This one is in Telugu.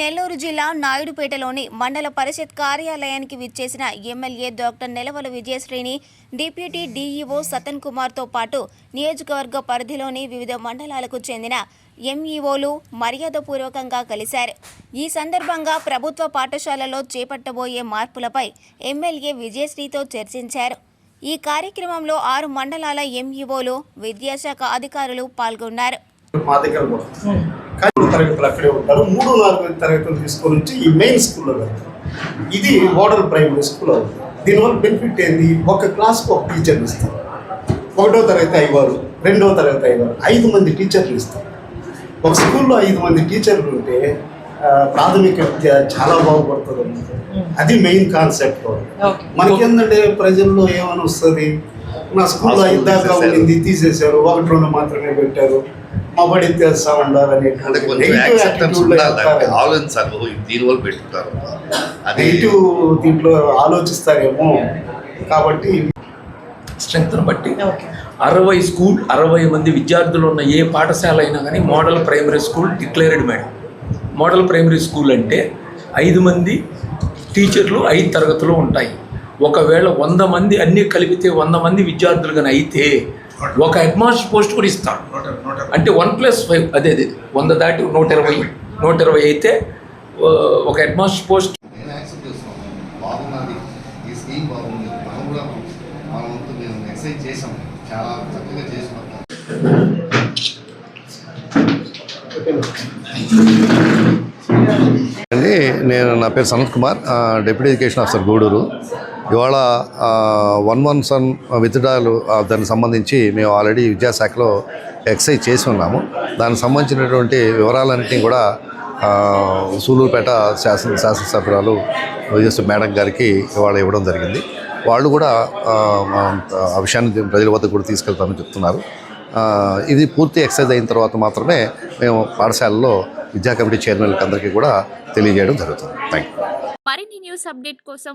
నెల్లూరు జిల్లా నాయుడుపేటలోని మండల పరిషత్ కార్యాలయానికి విచ్చేసిన ఎమ్మెల్యే డాక్టర్ నెలవల విజయశ్రీని డిప్యూటీ డీఈఓ సతన్ కుమార్తో పాటు నియోజకవర్గ పరిధిలోని వివిధ మండలాలకు చెందిన ఎంఈఓలు మర్యాదపూర్వకంగా కలిశారు. ఈ సందర్భంగా ప్రభుత్వ పాఠశాలలో చేపట్టబోయే మార్పులపై ఎమ్మెల్యే విజయశ్రీతో చర్చించారు. ఈ కార్యక్రమంలో ఆరు మండలాల ఎంఈఓలు విద్యాశాఖ అధికారులు పాల్గొన్నారు. మా దగ్గర కూడా కానీ తరగతులు అక్కడే ఉంటారు. మూడు నాలుగు తరగతులు తీసుకొని వచ్చి ఈ మెయిన్ స్కూల్లో పెడతారు ఇది మోడల్ ప్రైమరీ స్కూల్ అవుతుంది. దీనివల్ల బెనిఫిట్ ఏంది? ఒక క్లాస్కి ఒక టీచర్ ఇస్తారు. ఒకటో తరగతి ఐవారు రెండో తరగతి ఐవారు ఐదు మంది టీచర్లు ఇస్తారు. ఒక స్కూల్లో ఐదు మంది టీచర్లు ఉంటే ప్రాథమిక విద్య చాలా బాగుపడుతుంది అన్నమాట. అది మెయిన్ కాన్సెప్ట్. ఓకే. మనకేందంటే ప్రజల్లో ఏమని వస్తుంది? నా స్కూల్లో ఇద్దాకా. ఉండింది తీసేశారు. ఒకటి రెండు మాత్రమే పెట్టారు. మా బడి తెస్తా ఉండాలి దీనివల్ల పెట్టుకుంటారు అది నెగిటివ్ దీంట్లో ఆలోచిస్తారేమో. కాబట్టి స్ట్రెంగ్త్ను బట్టి. అరవై స్కూల్ అరవై మంది విద్యార్థులు ఉన్న ఏ పాఠశాల అయినా కానీ model primary school declared madam. Model primary school అంటే ఐదు మంది టీచర్లు ఐదు తరగతులు ఉంటాయి. ఒకవేళ వంద మంది అన్నీ కలిపితే వంద మంది విద్యార్థులు కానీ అయితే ఒక హెడ్ మాస్టర్ పోస్ట్ కూడా ఇస్తాం. అంటే వన్ ప్లస్ ఫైవ్ అదే అదే వంద దాటి నూట ఇరవై నూట ఇరవై అయితే ఒక హెడ్ మాస్టర్ పోస్ట్. నేను నా పేరు Sanath Kumar deputy education officer Gudur. ఇవాళ వన్ వన్ సన్ విత్డ్రాలు దానికి సంబంధించి మేము ఆల్రెడీ విద్యాశాఖలో ఎక్సైజ్ చేసి ఉన్నాము. దానికి సంబంధించినటువంటి వివరాలన్నింటినీ కూడా సూలూరుపేట శాసన శాసనసభ్యురాలు విజయశ్రీ మేడం గారికి ఇవాళ ఇవ్వడం జరిగింది. వాళ్ళు కూడా ఆ, విషయాన్ని ప్రజల వద్దకు కూడా తీసుకెళ్తామని చెప్తున్నారు. ఇది పూర్తి ఎక్సైజ్ అయిన తర్వాత మాత్రమే మేము పాఠశాలలో విద్యా కమిటీ చైర్మన్కి అందరికీ కూడా తెలియజేయడం జరుగుతుంది. థ్యాంక్ యూ మరిన్ని న్యూస్ అప్డేట్ కోసం